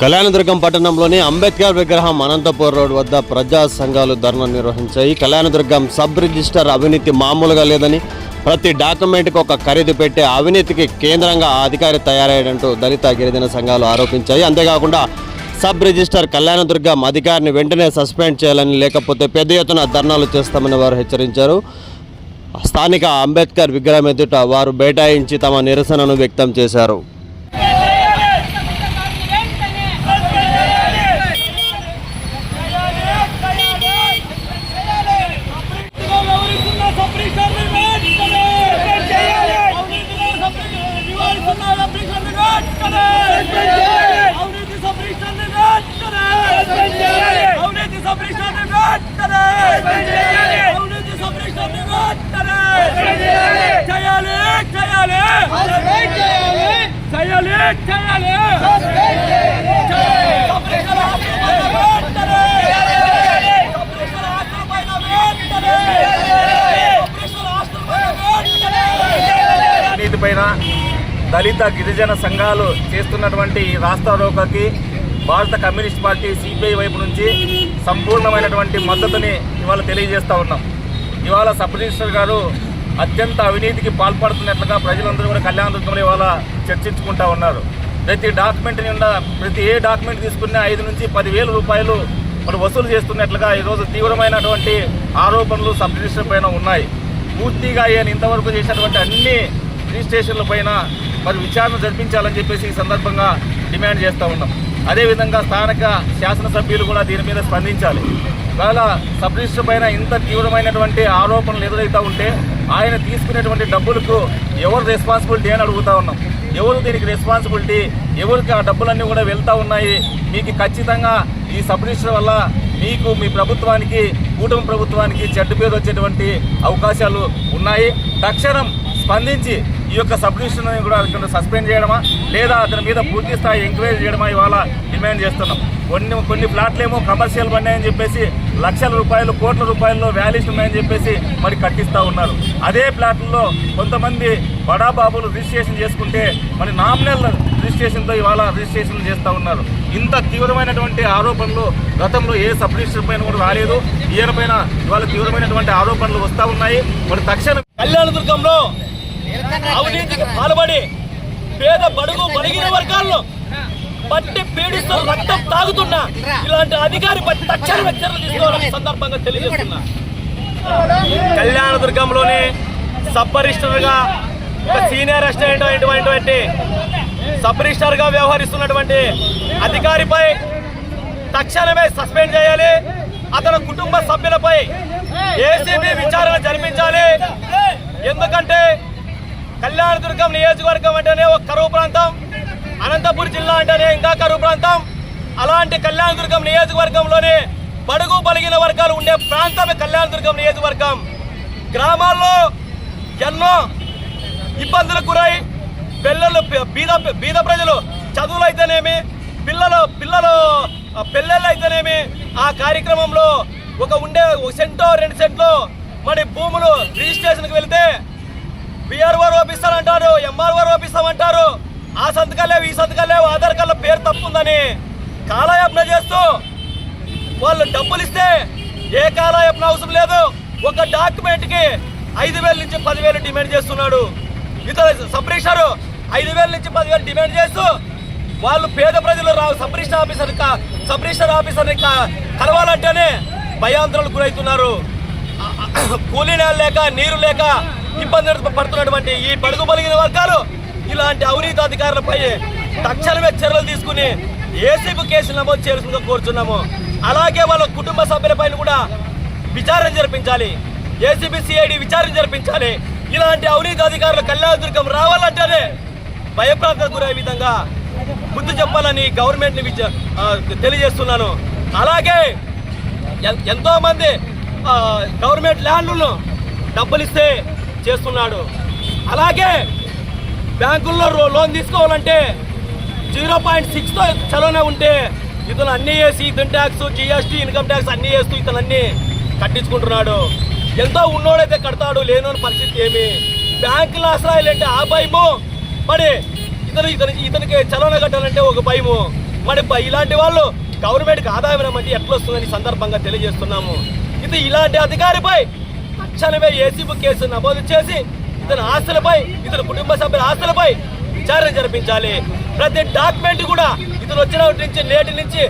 కళ్యాణదుర్గం పట్టణంలోని అంబేద్కర్ విగ్రహం అనంతపూర్ రోడ్ వద్ద ప్రజా సంఘాలు ధర్నా నిర్వహించాయి. కళ్యాణదుర్గం సబ్ రిజిస్టర్ అవినీతి మామూలుగా లేదని ప్రతి డాక్యుమెంట్కి ఒక ఖరీదు పెట్టే అవినీతికి కేంద్రంగా అధికారి తయారయ్యాడంటూ దళిత గిరిజన సంఘాలు ఆరోపించాయి. అంతేకాకుండా సబ్ రిజిస్టర్ కళ్యాణదుర్గం అధికారిని వెంటనే సస్పెండ్ చేయాలని లేకపోతే పెద్ద ఎత్తున ధర్నాలు చేస్తామని వారు హెచ్చరించారు. స్థానిక అంబేద్కర్ విగ్రహం ఎదుట వారు బైఠాయించి తమ నిరసనను వ్యక్తం చేశారు. చేయాలి? చేయాలి. చేయాలి? అవినీతి పైన దళిత గిరిజన సంఘాలు చేస్తున్నటువంటి ఈ రాస్తా రోకోకి భారత కమ్యూనిస్ట్ పార్టీ సిపిఐ వైపు నుంచి సంపూర్ణమైనటువంటి మద్దతుని ఇవాళ తెలియజేస్తా ఉన్నాం. ఇవాళ సబ్ రిజిస్టర్ గారు అత్యంత అవినీతికి పాల్పడుతున్నట్లుగా ప్రజలందరూ కూడా కళ్యాణ దుర్గంలో ఇవాళ చర్చించుకుంటా ఉన్నారు. ప్రతి డాక్యుమెంట్ నిండా ప్రతి ఏ డాక్యుమెంట్ తీసుకున్నా ఐదు నుంచి పదివేల రూపాయలు మరి వసూలు చేస్తున్నట్లుగా ఈరోజు తీవ్రమైనటువంటి ఆరోపణలు సబ్ రిజిస్టర్ పైన ఉన్నాయి. పూర్తిగా ఆయన ఇంతవరకు చేసినటువంటి అన్ని రిజిస్ట్రేషన్ల పైన మరి విచారణ జరిపించాలని చెప్పేసి ఈ సందర్భంగా డిమాండ్ చేస్తూ ఉన్నాం. అదేవిధంగా స్థానిక శాసనసభ్యులు కూడా దీని మీద స్పందించాలి. ఇవాళ సబ్ రిజిస్టర్ పైన ఇంత తీవ్రమైనటువంటి ఆరోపణలు ఎదురైతా ఉంటే ఆయన తీసుకునేటువంటి డబ్బులకు ఎవరు రెస్పాన్సిబిలిటీ అని అడుగుతా ఉన్నాం. ఎవరు దీనికి రెస్పాన్సిబిలిటీ ఎవరికి ఆ డబ్బులన్నీ కూడా వెళ్తూ ఉన్నాయి? మీకు ఖచ్చితంగా ఈ సబ్ రిజిస్టర్ వల్ల మీకు మీ ప్రభుత్వానికి కూటమి ప్రభుత్వానికి చెడ్డ పేరు వచ్చేటువంటి అవకాశాలు ఉన్నాయి. తక్షణం స్పందించి ఈ యొక్క సబ్ రిజిస్టర్ని కూడా అతను సస్పెండ్ చేయడమా? లేదా అతని మీద పూర్తి స్థాయి ఎంక్వైరీ చేయడమా? ఇవాళ డిమాండ్ చేస్తున్నాం. కొన్ని కొన్ని ప్లాట్లు ఏమో కమర్షియల్ ఉన్నాయని చెప్పేసి లక్షల రూపాయలు కోట్ల రూపాయల్లో వాల్యూస్ ఉన్నాయని చెప్పేసి మరి కట్టిస్తూ ఉన్నారు. అదే ప్లాట్లలో కొంతమంది బడాబాబులు రిజిస్ట్రేషన్ చేసుకుంటే మరి నామినల్ రిజిస్ట్రేషన్తో ఇవాళ రిజిస్ట్రేషన్ చేస్తూ ఉన్నారు. ఇంత తీవ్రమైనటువంటి ఆరోపణలు గతంలో ఏ సబ్ రిజిస్టర్ పైన కూడా రాలేదు. ఈయన పైన ఇవాళ తీవ్రమైనటువంటి ఆరోపణలు వస్తూ ఉన్నాయి. మరి తక్షణం కళ్యాణదుర్గంలో అవినీతికి పాల్పడి పేద బడుగు బలిగిన వర్గాల్లో పట్టి పీడిస్తూ రక్తం తాగుతున్నా. ఇలాంటి అధికారిపై తక్షణ చర్యలు తీసుకోవాలని సందర్భంగా తెలియజేస్తున్నా. కళ్యాణదుర్గంలోని సబ్ రిజిస్టర్గా ఒక సీనియర్ అసిస్టెంట్ అయినటువంటి సబ్ రిజిస్టర్గా వ్యవహరిస్తున్నటువంటి అధికారిపై తక్షణమే సస్పెండ్ చేయాలి. అతని కుటుంబ సభ్యులపై ఏసీబీ విచారణ జరిపించాలి. ఎందుకంటే కళ్యాణదుర్గం నియోజకవర్గం అంటేనే ఒక కరువు ప్రాంతం. అనంతపురం జిల్లా అంటేనే ఇంకా కరువు ప్రాంతం. అలాంటి కళ్యాణదుర్గం నియోజకవర్గంలోనే బడుగు బలిగిన వర్గాలు ఉండే ప్రాంతమే కళ్యాణదుర్గం నియోజకవర్గం. గ్రామాల్లో ఎన్నో ఇబ్బందులకు గురై పిల్లలు బీద బీద ప్రజలు చదువులు అయితేనేమి పిల్లలు పిల్లలు ఆ, అయితేనేమి ఆ కార్యక్రమంలో ఒక ఉండే ఒక సెంటో రెండు సెంట్లో మరి భూములు రిజిస్ట్రేషన్కి వెళ్తే బిఆర్ఓ ఓపిస్తానంటారు ఎంఆర్ఓ ఓపిస్తామంటారు ఆ సంతకాలే ఈ సంతకాలే ఆధార్ కార్డులో పేరు తప్పుందని కాలయాపన చేస్తూ వాళ్ళు డబ్బులు ఇస్తే ఏ కాలయాపన అవసరం లేదు. ఒక డాక్యుమెంట్కి ఐదు వేల నుంచి పదివేలు డిమాండ్ చేస్తున్నాడు. ఇతర సబ్రిషారు ఐదు వేల నుంచి పదివేలు డిమాండ్ చేస్తూ వాళ్ళు పేద ప్రజలు రా సబ్ ఆఫీసర్ కా- ఆఫీసర్ కలవాలంటేనే భయాందోళనకు గురవుతున్నారు. కూలీ నేల లేక నీరు లేక ఇబ్బంది పడుతున్నటువంటి ఈ పడుగు పలిగిన వర్గాలు ఇలాంటి అవినీతి అధికారులపై తక్షణమే చర్యలు తీసుకుని ఏసీబీ కేసులు నమోదు చేయాల్సిందిగా కోరుచున్నాము. అలాగే వాళ్ళ కుటుంబ సభ్యులపైన కూడా విచారణ జరిపించాలి. ఏసీబీ సిఐడి విచారణ జరిపించాలి. ఇలాంటి అవినీతి అధికారులు కళ్యాణదుర్గం రావాలంటేనే భయప్రాంతకు గురే విధంగా బుద్ధి చెప్పాలని గవర్నమెంట్ని తెలియజేస్తున్నాను. అలాగే ఎన్- ఎంతో మంది గవర్నమెంట్ ల్యాండ్లను డబ్బులు ఇస్తే చేస్తున్నాడు. అలాగే బ్యాంకుల్లో రో- లోన్ తీసుకోవాలంటే జీరో పాయింట్ సిక్స్తో చలోనే ఉంటే ఇతను అన్ని వేసి ఇతను ట్యాక్స్ జిఎస్టీ ఇన్కమ్ ట్యాక్స్ అన్ని వేస్తూ ఇతను అన్నీ కట్టించుకుంటున్నాడు. ఎంతో ఉన్నోడైతే కడతాడు లేనోని పరిస్థితి ఏమి. బ్యాంకులు ఆశ్రయాలంటే ఆ భయము. మరి ఇతను ఇతనికి ఇతనికి చలన కట్టాలంటే ఒక భయము. మరి ఇలాంటి వాళ్ళు గవర్నమెంట్కి ఆదాయం ఏమంటే ఎట్లా వస్తుందని సందర్భంగా తెలియజేస్తున్నాము. ఇది ఇలాంటి అధికారిపై తక్షణమే ఏసీబీ కేసు నమోదు చేసి ఇతని ఆస్తులపై ఇతని కుటుంబ సభ్యుల ఆస్తులపై విచారణ జరిపించాలి. ప్రతి డాక్యుమెంట్ కూడా ఇతను వచ్చినప్పటి నుంచి నేటి నుంచి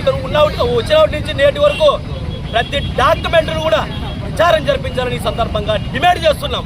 ఇతను ఉన్న వచ్చినప్పటి నుంచి నేటి వరకు ప్రతి డాక్యుమెంట్ను కూడా విచారణ జరిపించాలని ఈ సందర్భంగా డిమాండ్ చేస్తున్నాం.